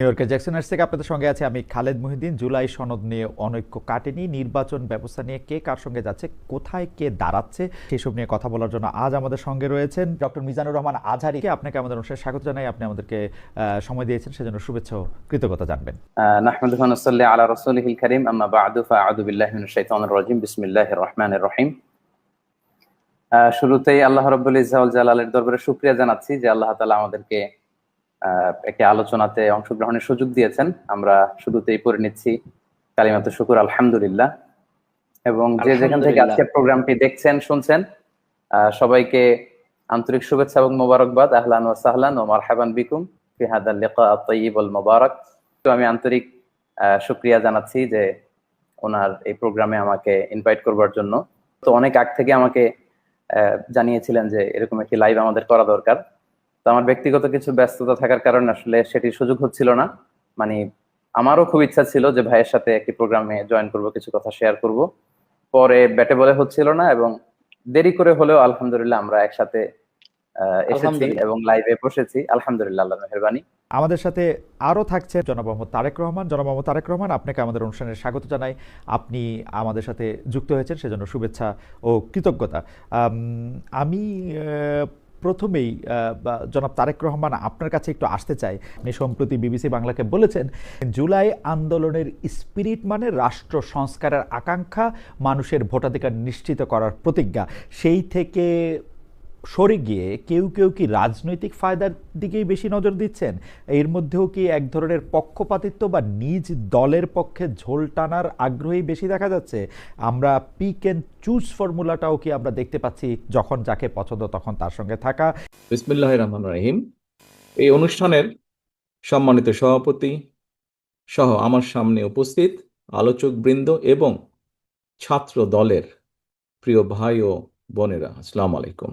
New Jackson Jackson থেকে আপনাদের সঙ্গে আছে আমি খালেদ মহিদ্দিন জুলাই সনদ নিয়ে অনৈক্য কাটেনি। নির্বাচন ব্যবস্থা নিয়ে কে কার সঙ্গে যাচ্ছে, কোথায় কে দাঁড়াচ্ছে, সেসব নিয়ে কথা বলার জন্য আজ আমাদের সঙ্গে রয়েছেন ডক্টর মিজানুর রহমান আজহারিকে। আপনাকে আমাদের অনুষ্ঠানে স্বাগত জানাই। আপনি আমাদেরকে সময় দিয়েছেন, সেজন্য শুভেচ্ছা কৃতজ্ঞতা জানবেন। নাহমাদুহান সাল্লি আলা রাসূলিহিল কারীম। আম্মা বা'দু, ফাআউযু বিল্লাহি মিনাশ শাইতানির রাজিম। বিসমিল্লাহির রহমানির রহিম। শুরুতেই আল্লাহ রাব্বুল ইজ্জাল জালালের দরবারে শুকরিয়া জানাচ্ছি যে আল্লাহ তাআলা আমাদেরকে একটি আলোচনাতে অংশগ্রহণের সুযোগ দিয়েছেন। আমরা শুরুতেই পড়ে নিচ্ছি কালিমাত শুকুর আলহামদুলিল্লাহ। এবং যে যেখান থেকে। আজকের প্রোগ্রামটি দেখছেন শুনছেন সবাইকে আন্তরিক শুভেচ্ছা এবং মোবারকবাদ। আহলান ও সাহলান ও মারহাবান বিকুম ফিহাদা লিকা আত-তাইয়িব ওয়াল তো আমি আন্তরিক আহ, শুক্রিয়া জানাচ্ছি যে ওনার এই প্রোগ্রামে আমাকে ইনভাইট করবার জন্য। তো অনেক আগ থেকে আমাকে আহ, জানিয়েছিলেন যে এরকম একটি লাইভ আমাদের করা দরকার। তো আমার ব্যক্তিগত কিছু ব্যস্ততা থাকার কারণে আসলে সেটির সুযোগ হচ্ছিল না। মানে আমারও খুব ইচ্ছা ছিল যে ভাইয়ের সাথে একটি প্রোগ্রামে জয়েন করব কিছু কথা শেয়ার করব। পরে ব্যাটে বলে হচ্ছিল না এবং দেরি করে হলেও আলহামদুলিল্লাহ আমরা একসাথে এসেছি এবং লাইভে বসেছি। আলহামদুলিল্লাহ আল্লাহ মেহরবানি। আমাদের সাথে আরও থাকছে জনাব মোহাম্মদ তারেক রহমান। জনাব মোহাম্মদ তারেক রহমান আপনাকে আমাদের অনুষ্ঠানে স্বাগত জানাই। আপনি আমাদের সাথে যুক্ত হয়েছেন সেজন্য শুভেচ্ছা ও কৃতজ্ঞতা। আম, আমি আহ, প্রথমেই জনাব তারেক রহমান আপনার কাছে একটু আসতে চাই। আপনি সম্প্রতি বিবিসি বাংলাকে বলেছেন, জুলাই আন্দোলনের স্পিরিট মানে রাষ্ট্র সংস্কারের আকাঙ্ক্ষা মানুষের ভোটাধিকার নিশ্চিত করার প্রতিজ্ঞা। সেই থেকে সরে গিয়ে কেউ কেউ কি রাজনৈতিক ফায়দার দিকেই বেশি নজর দিচ্ছেন? এর মধ্যেও কি এক ধরনের পক্ষপাতিত্ব বা নিজ দলের পক্ষে ঝোল টানার আগ্রহী বেশি দেখা যাচ্ছে? আমরা পিক অ্যান্ড চুজ ফর্মুলাটাও কি আমরা দেখতে পাচ্ছি যখন যাকে পছন্দ তখন তার সঙ্গে থাকা? বিসমিল্লাহ রহমান রহিম। এই অনুষ্ঠানের সম্মানিত সভাপতি সহ আমার সামনে উপস্থিত আলোচক বৃন্দ এবং ছাত্র দলের প্রিয় ভাই ও বোনেরা, আসসালামু আলাইকুম।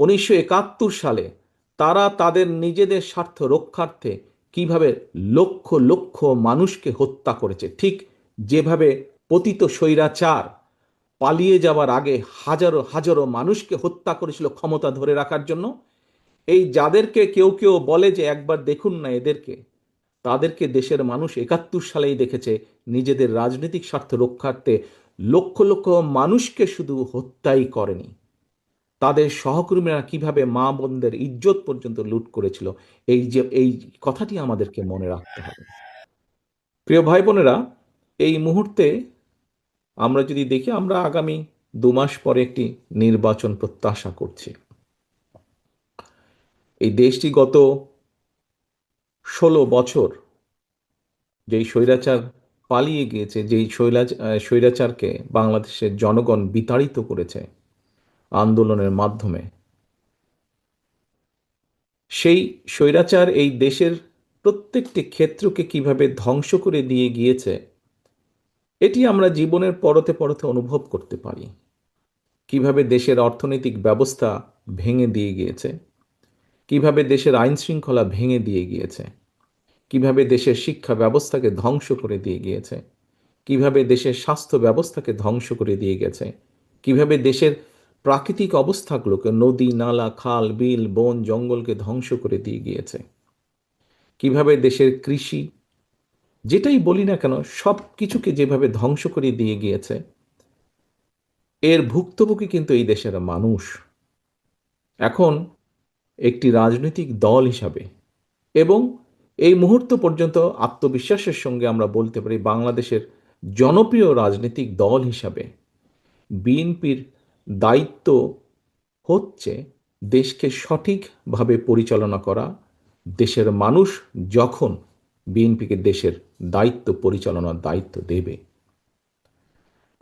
উনিশশো একাত্তর সালে তারা তাদের নিজেদের স্বার্থ রক্ষার্থে কীভাবে লক্ষ লক্ষ মানুষকে হত্যা করেছে, ঠিক যেভাবে পতিত স্বৈরাচার পালিয়ে যাওয়ার আগে হাজারো হাজারো মানুষকে হত্যা করেছিল ক্ষমতা ধরে রাখার জন্য। এই যাদেরকে কেউ কেউ বলে যে একবার দেখুন না এদেরকে, তাদেরকে দেশের মানুষ একাত্তর সালেই দেখেছে নিজেদের রাজনৈতিক স্বার্থ রক্ষার্থে লক্ষ লক্ষ মানুষকে শুধু হত্যাই করেনি। তাদের সহকর্মীরা কীভাবে মা বোনদের ইজ্জত পর্যন্ত লুট করেছিল, এই যে, এই কথাটি আমাদেরকে মনে রাখতে হবে। প্রিয় ভাই বোনেরা, এই মুহূর্তে আমরা যদি দেখি, আমরা আগামী দু মাস পরে একটি নির্বাচন প্রত্যাশা করছি। এই দেশটি গত ষোলো বছর যেই স্বৈরাচার পালিয়ে গিয়েছে, যেই স্বৈরাচারকে বাংলাদেশের জনগণ বিতাড়িত করেছে আন্দোলনের মাধ্যমে। সেই স্বৈরাচার এই দেশের প্রত্যেকটি ক্ষেত্রকে কীভাবে ধ্বংস করে দিয়ে গিয়েছে, এটি আমরা জীবনের পরতে পরতে অনুভব করতে পারি। কীভাবে দেশের অর্থনৈতিক ব্যবস্থা ভেঙে দিয়ে গিয়েছে, কীভাবে দেশের আইন শৃঙ্খলা ভেঙে দিয়ে গিয়েছে, কীভাবে দেশের শিক্ষা ব্যবস্থাকে ধ্বংস করে দিয়ে গিয়েছে, কীভাবে দেশের স্বাস্থ্য ব্যবস্থাকে ধ্বংস করে দিয়ে গেছে, কীভাবে দেশের প্রাকৃতিক অবস্থাগুলোকে নদী, নালা, খাল, বিল, বন, জঙ্গলকে ধ্বংস করে দিয়ে গিয়েছে। কীভাবে দেশের কৃষি, যেটাই বলি না কেন সব কিছুকে যেভাবে ধ্বংস করে দিয়ে গিয়েছে, এর ভুক্তভোগী কিন্তু এই দেশের মানুষ। এখন একটি রাজনৈতিক দল হিসাবে এবং এই মুহূর্ত পর্যন্ত আত্মবিশ্বাসের সঙ্গে আমরা বলতে পারি বাংলাদেশের জনপ্রিয় রাজনৈতিক দল হিসাবে। বিএনপির দায়িত্ব হচ্ছে দেশকে সঠিকভাবে পরিচালনা করা। দেশের মানুষ যখন বিএনপিকে দেশের দায়িত্ব পরিচালনার দায়িত্ব দেবে।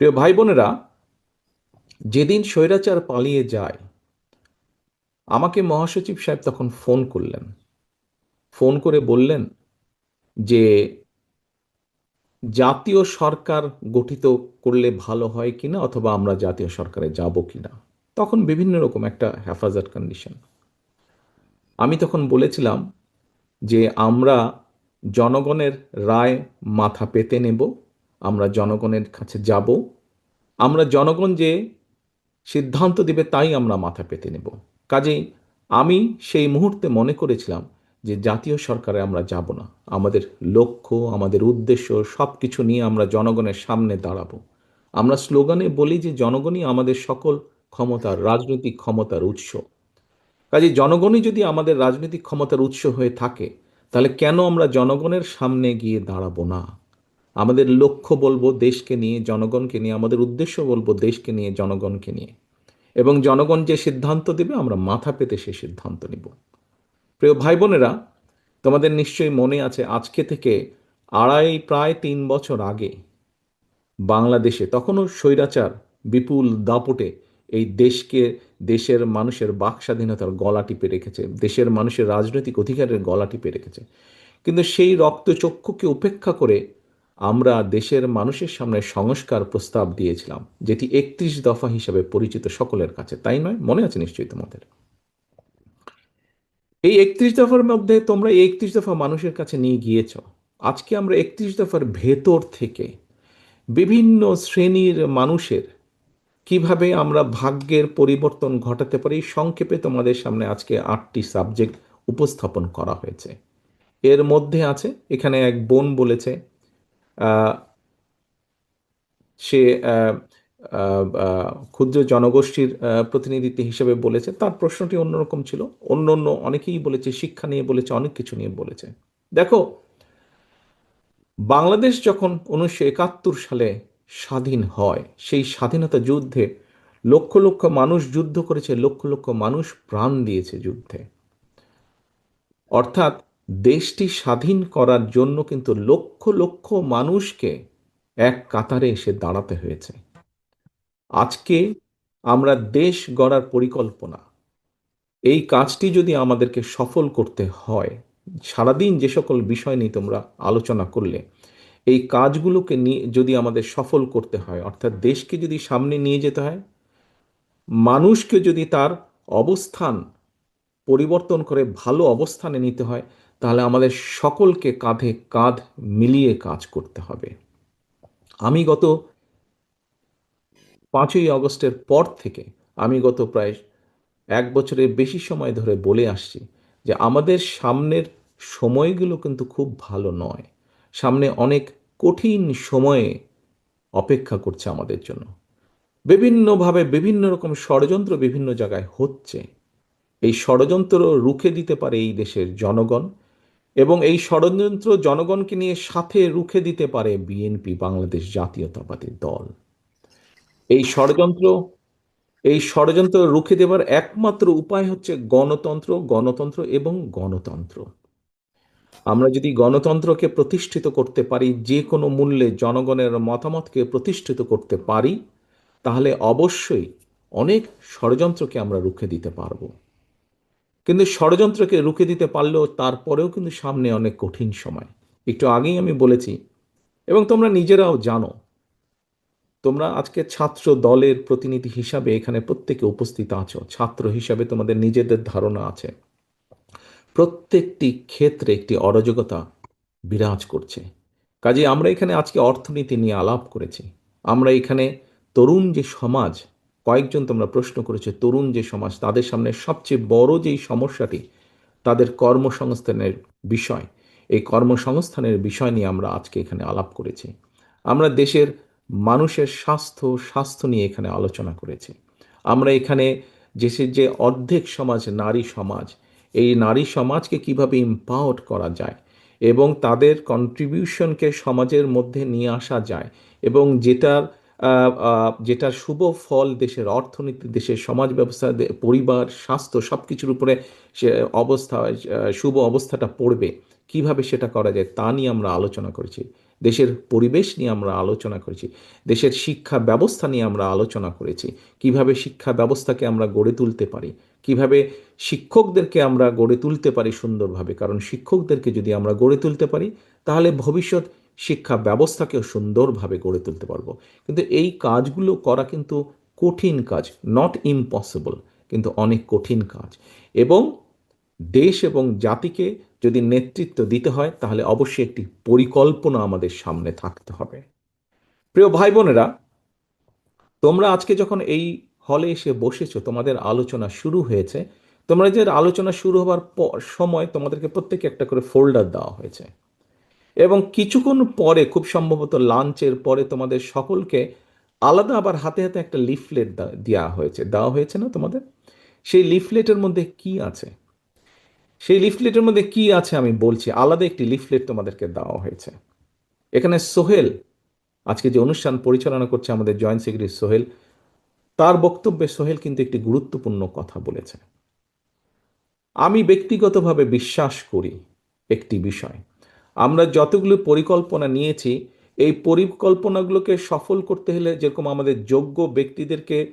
প্রিয় ভাই বোনেরা যেদিন স্বৈরাচার পালিয়ে যায়, আমাকে মহাসচিব সাহেব তখন ফোন করলেন। ফোন করে বললেন যে জাতীয় সরকার গঠিত করলে ভালো হয় কিনা অথবা আমরা জাতীয় সরকারে যাব কিনা? তখন বিভিন্ন রকম একটা হেফাজত কন্ডিশন আমি তখন বলেছিলাম যে আমরা জনগণের রায় মাথা পেতে নেব, আমরা জনগণের কাছে যাব, আমরা জনগণ যে সিদ্ধান্ত দিবে তাই আমরা মাথা পেতে নেব। কাজেই আমি সেই মুহূর্তে মনে করেছিলাম যে জাতীয় সরকারে আমরা যাব না। আমাদের লক্ষ্য, আমাদের উদ্দেশ্য সব কিছু নিয়ে আমরা জনগণের সামনে দাঁড়াবো। আমরা স্লোগানে বলি যে জনগণই আমাদের সকল ক্ষমতার, রাজনৈতিক ক্ষমতার উৎস। কাজে জনগণই যদি আমাদের রাজনৈতিক ক্ষমতার উৎস হয়ে থাকে, তাহলে কেন আমরা জনগণের সামনে গিয়ে দাঁড়াবো না? আমাদের লক্ষ্য বলব দেশকে নিয়ে, জনগণকে নিয়ে, আমাদের উদ্দেশ্য বলব দেশকে নিয়ে, জনগণকে নিয়ে। এবং জনগণ যে সিদ্ধান্ত দেবে, আমরা মাথা পেতে সে সিদ্ধান্ত নিব। প্রিয় ভাই বোনেরা তোমাদের নিশ্চয়ই মনে আছে আজকে থেকে আড়াই, প্রায় তিন বছর আগে বাংলাদেশে তখনও স্বৈরাচার বিপুল দাপটে এই দেশকে দেশের মানুষের বাক স্বাধীনতার গলা টিপে রেখেছে, দেশের মানুষের রাজনৈতিক অধিকারের গলা টিপে রেখেছে। কিন্তু সেই রক্তচক্ষুকে উপেক্ষা করে আমরা দেশের মানুষের সামনে সংস্কার প্রস্তাব দিয়েছিলাম, যেটি একত্রিশ দফা হিসাবে পরিচিত সকলের কাছে, তাই নয়? মনে আছে নিশ্চয়ই তোমাদের? এই একত্রিশ দফার মধ্যে তোমরা এই একত্রিশ দফা মানুষের কাছে নিয়ে গিয়েছ। আজকে আমরা একত্রিশ দফার ভেতর থেকে বিভিন্ন শ্রেণির মানুষের কীভাবে আমরা ভাগ্যের পরিবর্তন ঘটাতে পারি সংক্ষেপে তোমাদের সামনে আজকে আটটি সাবজেক্ট উপস্থাপন করা হয়েছে। এর মধ্যে আছে, এখানে এক বোন বলেছে সে ক্ষুদ্র জনগোষ্ঠীর প্রতিনিধিত্ব হিসেবে বলেছে। তার প্রশ্নটি অন্যরকম ছিল। অন্য অন্য অনেকেই বলেছে, শিক্ষা নিয়ে বলেছে, অনেক কিছু নিয়ে বলেছে। দেখো, বাংলাদেশ যখন উনিশশো একাত্তর সালে স্বাধীন হয়, সেই স্বাধীনতা যুদ্ধে লক্ষ লক্ষ মানুষ যুদ্ধ করেছে, লক্ষ লক্ষ মানুষ প্রাণ দিয়েছে যুদ্ধে। অর্থাৎ দেশটি স্বাধীন করার জন্য কিন্তু লক্ষ লক্ষ মানুষকে এক কাতারে এসে দাঁড়াতে হয়েছে। আজকে আমরা দেশ গড়ার পরিকল্পনা। এই কাজটি যদি আমাদেরকে সফল করতে হয়, সারাদিন যে সকল বিষয় নিয়ে তোমরা আলোচনা করলে, এই কাজগুলোকে নিয়ে যদি আমাদের সফল করতে হয়, অর্থাৎ দেশকে যদি সামনে নিয়ে যেতে হয়, মানুষকে যদি তার অবস্থান পরিবর্তন করে ভালো অবস্থানে নিতে হয়, তাহলে আমাদের সকলকে কাঁধে কাঁধ মিলিয়ে কাজ করতে হবে। আমি গত পাঁচই আগস্টের পর থেকে আমি গত প্রায় এক বছরের বেশি সময় ধরে বলে আসছি যে আমাদের সামনের সময়গুলো কিন্তু খুব ভালো নয়। সামনে অনেক কঠিন সময়ে অপেক্ষা করছে আমাদের জন্য। বিভিন্নভাবে বিভিন্ন রকম ষড়যন্ত্র বিভিন্ন জায়গায় হচ্ছে। এই ষড়যন্ত্র রুখে দিতে পারে এই দেশের জনগণ এবং এই ষড়যন্ত্র জনগণকে নিয়ে সাথে রুখে দিতে পারে বিএনপি, বাংলাদেশ জাতীয়তাবাদী দল। এই ষড়যন্ত্র এই ষড়যন্ত্র রুখে দেবার একমাত্র উপায় হচ্ছে গণতন্ত্র গণতন্ত্র এবং গণতন্ত্র। আমরা যদি গণতন্ত্রকে প্রতিষ্ঠিত করতে পারি, যে কোনো মূল্যে জনগণের মতামতকে প্রতিষ্ঠিত করতে পারি, তাহলে অবশ্যই অনেক ষড়যন্ত্রকে আমরা রুখে দিতে পারব। কিন্তু ষড়যন্ত্রকে রুখে দিতে পারলেও তারপরেও কিন্তু সামনে অনেক কঠিন সময়। একটু আগেই আমি বলেছি, এবং তোমরা নিজেরাও জানো তোমরা আজকে ছাত্র দলের প্রতিনিধি হিসাবে এখানে প্রত্যেকে উপস্থিত আছো। ছাত্র হিসাবে তোমাদের নিজেদের ধারণা আছে। প্রত্যেকটি ক্ষেত্রে একটি অরাজকতা বিরাজ করছে। কাজে আমরা এখানে আজকে অর্থনীতি নিয়ে আলাপ করেছি। আমরা এখানে তরুণ যে সমাজ, কয়েকজন তোমরা প্রশ্ন করেছ, তরুণ যে সমাজ, তাদের সামনে সবচেয়ে বড় যেই সমস্যাটি, তাদের কর্মসংস্থানের বিষয়। এই কর্মসংস্থানের বিষয় নিয়ে আমরা আজকে এখানে আলাপ করেছি। আমরা দেশের মানুষের স্বাস্থ্য স্বাস্থ্য নিয়ে এখানে আলোচনা করেছি। আমরা এখানে দেশের যে অর্ধেক সমাজ নারী সমাজ, এই নারী সমাজকে কীভাবে ইম্পাওয়ার করা যায় এবং তাদের কন্ট্রিবিউশনকে সমাজের মধ্যে নিয়ে আসা যায় এবং যেটার যেটার শুভ ফল দেশের অর্থনীতি, দেশের সমাজ ব্যবস্থা পরিবার, স্বাস্থ্য সব কিছুর উপরে সে অবস্থা শুভ অবস্থাটা পড়বে, কীভাবে সেটা করা যায় তা নিয়ে আমরা আলোচনা করেছি। দেশের পরিবেশ নিয়ে আমরা আলোচনা করেছি, দেশের শিক্ষা ব্যবস্থা নিয়ে আমরা আলোচনা করেছি, কীভাবে শিক্ষা ব্যবস্থাকে আমরা গড়ে তুলতে পারি, কীভাবে শিক্ষকদেরকে আমরা গড়ে তুলতে পারি সুন্দরভাবে। কারণ শিক্ষকদেরকে যদি আমরা গড়ে তুলতে পারি, তাহলে ভবিষ্যৎ শিক্ষা ব্যবস্থাকেও সুন্দরভাবে গড়ে তুলতে পারব। কিন্তু এই কাজগুলো করা কিন্তু কঠিন কাজ নট ইম্পসিবল কিন্তু অনেক কঠিন কাজ। এবং দেশ এবং জাতিকে যদি নেতৃত্ব দিতে হয়, তাহলে অবশ্যই একটি পরিকল্পনা আমাদের সামনে থাকতে হবে। প্রিয় ভাই বোনেরা তোমরা আজকে যখন এই হলে এসে বসেছো, তোমাদের আলোচনা শুরু হয়েছে তোমরা যে আলোচনা শুরু হওয়ার প- সময় তোমাদেরকে প্রত্যেকে একটা করে ফোল্ডার দেওয়া হয়েছে। এবং কিছুক্ষণ পরে, খুব সম্ভবত লাঞ্চের পরে তোমাদের সকলকে আলাদা আবার হাতে হাতে একটা লিফলেট দেওয়া হয়েছে। দেওয়া হয়েছে না তোমাদের? সেই লিফলেটের মধ্যে কি আছে? সেই লিফলেটের মধ্যে কি আছে আমি বলছি। আলাদা একটি লিফলেট তোমাদেরকে দেওয়া হয়েছে। এখানে সোহেল, আজকে যে অনুষ্ঠান পরিচালনা করছে আমাদের জয়েন্ট সেক্রেটারি সোহেল, তার বক্তব্যে সোহেল কিন্তু একটি গুরুত্বপূর্ণ কথা বলেছে। আমি ব্যক্তিগতভাবে বিশ্বাস করি একটি বিষয়। আমরা যতগুলো পরিকল্পনা নিয়েছি, এই পরিকল্পনাগুলোকে সফল করতে হলে যেরকম আমাদের যোগ্য ব্যক্তিদেরকে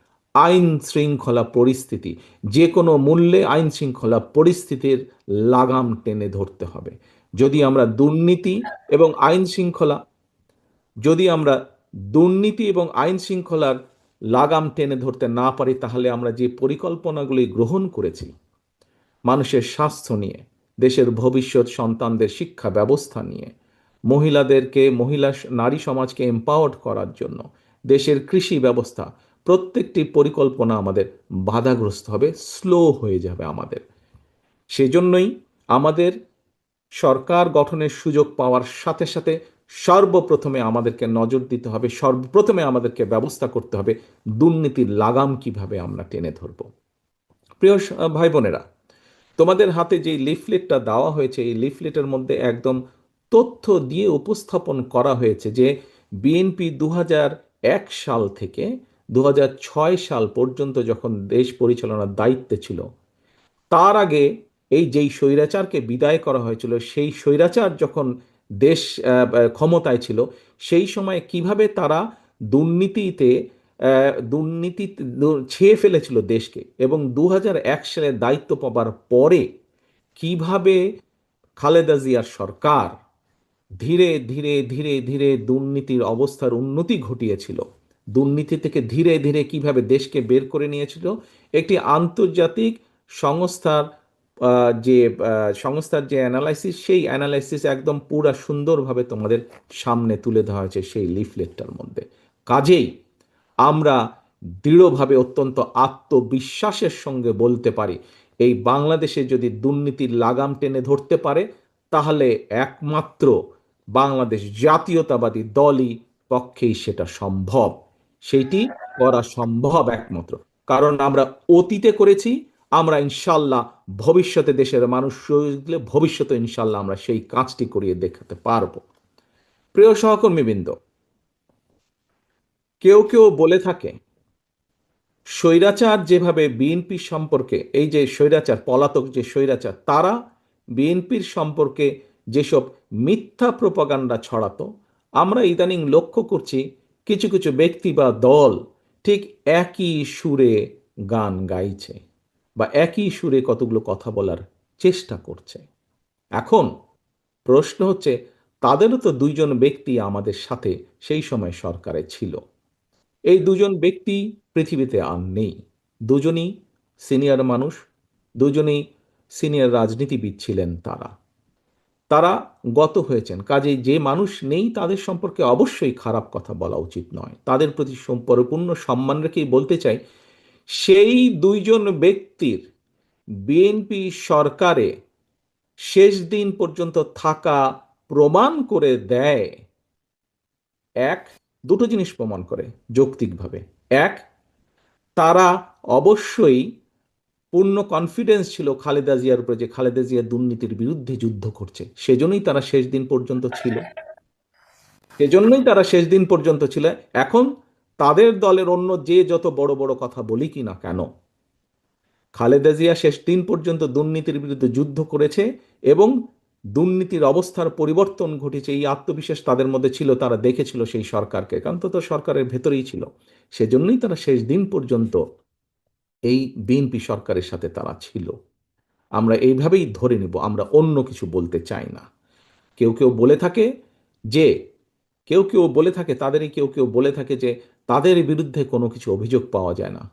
আইন শৃঙ্খলা পরিস্থিতি, যে কোনো মূল্যে আইন শৃঙ্খলা পরিস্থিতির লাগাম টেনে ধরতে হবে। যদি আমরা দুর্নীতি এবং আইন শৃঙ্খলা, যদি আমরা দুর্নীতি এবং আইন শৃঙ্খলার লাগাম টেনে ধরতে না পারি, তাহলে আমরা যে পরিকল্পনাগুলি গ্রহণ করেছি, মানুষের স্বাস্থ্য নিয়ে, দেশের ভবিষ্যৎ সন্তানদের শিক্ষা ব্যবস্থা নিয়ে, মহিলাদেরকে, মহিলা নারী সমাজকে এম্পাওয়ার্ড করার জন্য, দেশের কৃষি ব্যবস্থা প্রত্যেকটি পরিকল্পনা আমাদের বাধাগ্রস্ত হবে স্লো হয়ে যাবে আমাদের। সেজন্যই আমাদের সরকার গঠনের সুযোগ পাওয়ার সাথে সাথে সর্বপ্রথমে আমাদেরকে নজর দিতে হবে, সর্বপ্রথমে আমাদেরকে ব্যবস্থা করতে হবে দুর্নীতির লাগাম কীভাবে আমরা টেনে ধরব। প্রিয় ভাই বোনেরা তোমাদের হাতে যে লিফলেটটা দেওয়া হয়েছে, এই লিফলেটের মধ্যে একদম তথ্য দিয়ে উপস্থাপন করা হয়েছে যে, বিএনপি দু এক সাল থেকে দু হাজার ছয় সাল পর্যন্ত যখন দেশ পরিচালনার দায়িত্বে ছিল, তার আগে এই যেই স্বৈরাচারকে বিদায় করা হয়েছিল, সেই স্বৈরাচার যখন দেশ ক্ষমতায় ছিল, সেই সময় কীভাবে তারা দুর্নীতিতে দুর্নীতি ছেয়ে ফেলেছিল দেশকে এবং দু সালে দায়িত্ব পাবার পরে কীভাবে খালেদা জিয়ার সরকার ধীরে ধীরে ধীরে ধীরে দুর্নীতির অবস্থার উন্নতি ঘটিয়েছিল দুর্নীতি থেকে ধীরে ধীরে কীভাবে দেশকে বের করে নিয়েছিল, একটি আন্তর্জাতিক সংস্থার যে সংস্থার যে অ্যানালাইসিস সেই অ্যানালাইসিস একদম পুরা সুন্দরভাবে তোমাদের সামনে তুলে ধরা হয়েছে সেই লিফলেটটার মধ্যে। কাজেই আমরা দৃঢ়ভাবে অত্যন্ত আত্মবিশ্বাসের সঙ্গে বলতে পারি, এই বাংলাদেশে যদি দুর্নীতির লাগাম টেনে ধরতে পারে, তাহলে একমাত্র বাংলাদেশ জাতীয়তাবাদী দলই পক্ষেই সেটা সম্ভব। সেটি করা সম্ভব একমাত্র। কারণ আমরা অতীতে করেছি, আমরা ইনশাল্লাহ ভবিষ্যতে দেশের মানুষ ভবিষ্যতে ইনশাল্লাহ আমরা সেই কাজটি করিয়ে দেখাতে পারব। প্রিয় সহকর্মীবৃন্দ, কেউ কেউ বলে থাকে, স্বৈরাচার যেভাবে বিএনপি সম্পর্কে, এই যে স্বৈরাচার, পলাতক যে স্বৈরাচার, তারা বিএনপির সম্পর্কে যেসব মিথ্যা প্রপাগান্ডা ছড়াতো, আমরা ইদানিং লক্ষ্য করছি কিছু কিছু ব্যক্তি বা দল ঠিক একই সুরে গান গাইছে বা একই সুরে কতগুলো কথা বলার চেষ্টা করছে। এখন প্রশ্ন হচ্ছে, তাদেরও তো দুইজন ব্যক্তি আমাদের সাথে সেই সময় সরকারে ছিল। এই দুজন ব্যক্তি পৃথিবীতে আর নেই। দুজনই সিনিয়র মানুষ, দুজনেই সিনিয়র রাজনীতিবিদ ছিলেন তারা। তারা গত হয়েছেন। কাজেই যে মানুষ নেই তাদের সম্পর্কে অবশ্যই খারাপ কথা বলা উচিত নয়। তাদের প্রতি সম- পরিপূর্ণ সম্মান রেখেই বলতে চাই, সেই দুইজন ব্যক্তির বিএনপি সরকারে শেষ দিন পর্যন্ত থাকা প্রমাণ করে দেয়, এক, দুটো জিনিস প্রমাণ করে যৌক্তিকভাবে। এক, তারা অবশ্যই পূর্ণ কনফিডেন্স ছিল খালেদা জিয়ার উপরে যে খালেদা জিয়া দুর্নীতির বিরুদ্ধে যুদ্ধ করছে। সেজন্যই তারা শেষ দিন পর্যন্ত ছিল। সেজন্যই তারা শেষ দিন পর্যন্ত ছিল। এখন তাদের দলের অন্য যে যত বড় বড় কথা বলি কি না কেন, খালেদা জিয়া শেষ দিন পর্যন্ত দুর্নীতির বিরুদ্ধে যুদ্ধ করেছে এবং দুর্নীতির অবস্থার পরিবর্তন ঘটেছে, এই আত্মবিশ্বাস তাদের মধ্যে ছিল, তারা দেখেছিল সেই সরকারকে। কারণ তো সরকারের ভেতরেই ছিল। সেজন্যই তারা শেষ দিন পর্যন্ত এই বিএনপি সরকারের সাথে তারা ছিল। আমরা এইভাবেই ধরে নেব, আমরা অন্য কিছু বলতে চাই না। কেউ কেউ বলে থাকে যে, কেউ কেউ বলে থাকে তাদেরই, কেউ কেউ বলে থাকে যে, তাদের বিরুদ্ধে কোনো কিছু অভিযোগ পাওয়া যায় না।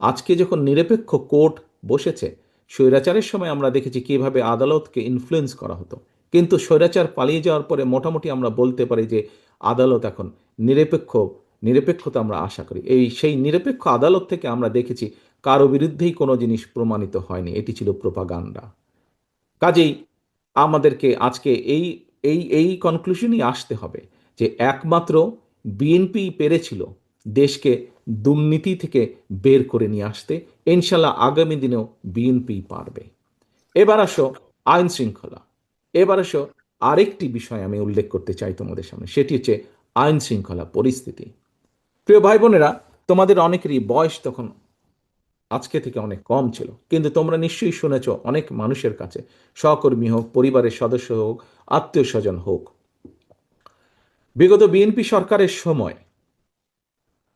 আজকে যখন নিরপেক্ষ কোর্ট বসেছে, স্বৈরাচারের সময় আমরা দেখেছি কীভাবে আদালতকে ইনফ্লুয়েন্স করা হতো। কিন্তু স্বৈরাচার পালিয়ে যাওয়ার পরে মোটামুটি আমরা বলতে পারি যে, আদালত এখন নিরপেক্ষ, নিরপেক্ষতা আমরা আশা করি। এই সেই নিরপেক্ষ আদালত থেকে আমরা দেখেছি কারও বিরুদ্ধেই কোনো জিনিস প্রমাণিত হয়নি। এটি ছিল প্রোপাগান্ডা। কাজেই আমাদেরকে আজকে এই এই এই কনক্লুশনই আসতে হবে যে একমাত্র বিএনপি পেরেছিল দেশকে দুর্নীতি থেকে বের করে নিয়ে আসতে। ইনশাল্লাহ আগামী দিনেও বিএনপি পারবে। এবার আসো আইন শৃঙ্খলা। এবার আসো আরেকটি বিষয় আমি উল্লেখ করতে চাই তোমাদের সামনে। সেটি হচ্ছে আইন শৃঙ্খলা পরিস্থিতি। প্রিয় ভাই বোনেরা তোমাদের অনেকেরই বয়স তখন আজকে থেকে অনেক কম ছিল। কিন্তু তোমরা নিশ্চয়ই শুনেছ অনেক মানুষের কাছে, সহকর্মী হোক, পরিবারের সদস্য হোক আত্মীয় স্বজন হোক। বিগত বিএনপি সরকারের সময়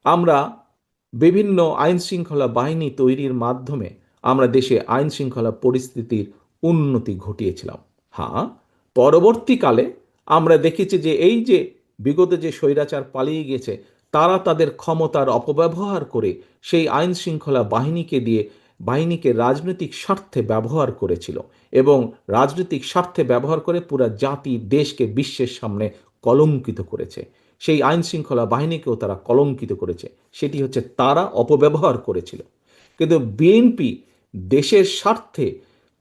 আমরা বিভিন্ন আইন শৃঙ্খলা বাহিনী তৈরির মাধ্যমে আমরা দেশে আইন শৃঙ্খলা পরিস্থিতির উন্নতি ঘটিয়েছিলাম। হ্যাঁ পরবর্তীকালে আমরা দেখেছি যে এই যে বিগত যে স্বৈরাচার পালিয়ে গেছে তারা তাদের ক্ষমতার অপব্যবহার করে সেই আইন শৃঙ্খলা বাহিনীকে দিয়ে, বাহিনীকে রাজনৈতিক স্বার্থে ব্যবহার করেছিল এবং রাজনৈতিক স্বার্থে ব্যবহার করে পুরা জাতি দেশকে বিশ্বের সামনে কলঙ্কিত করেছে। সেই আইন শৃঙ্খলা বাহিনীকেও তারা কলঙ্কিত করেছে। সেটি হচ্ছে তারা অপব্যবহার করেছিল। কিন্তু বিএনপি দেশের স্বার্থে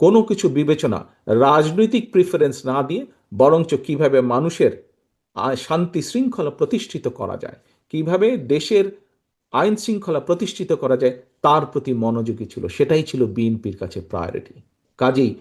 কোনো কিছু বিবেচনা, রাজনৈতিক প্রিফারেন্স না দিয়ে বরঞ্চ কীভাবে মানুষের শান্তি শৃঙ্খলা প্রতিষ্ঠিত করা যায় কীভাবে দেশের আইন শৃঙ্খলা প্রতিষ্ঠিত করা যায়, তার প্রতি মনোযোগী ছিল। সেটাই ছিল বিএনপির কাছে প্রায়োরিটি কাজেই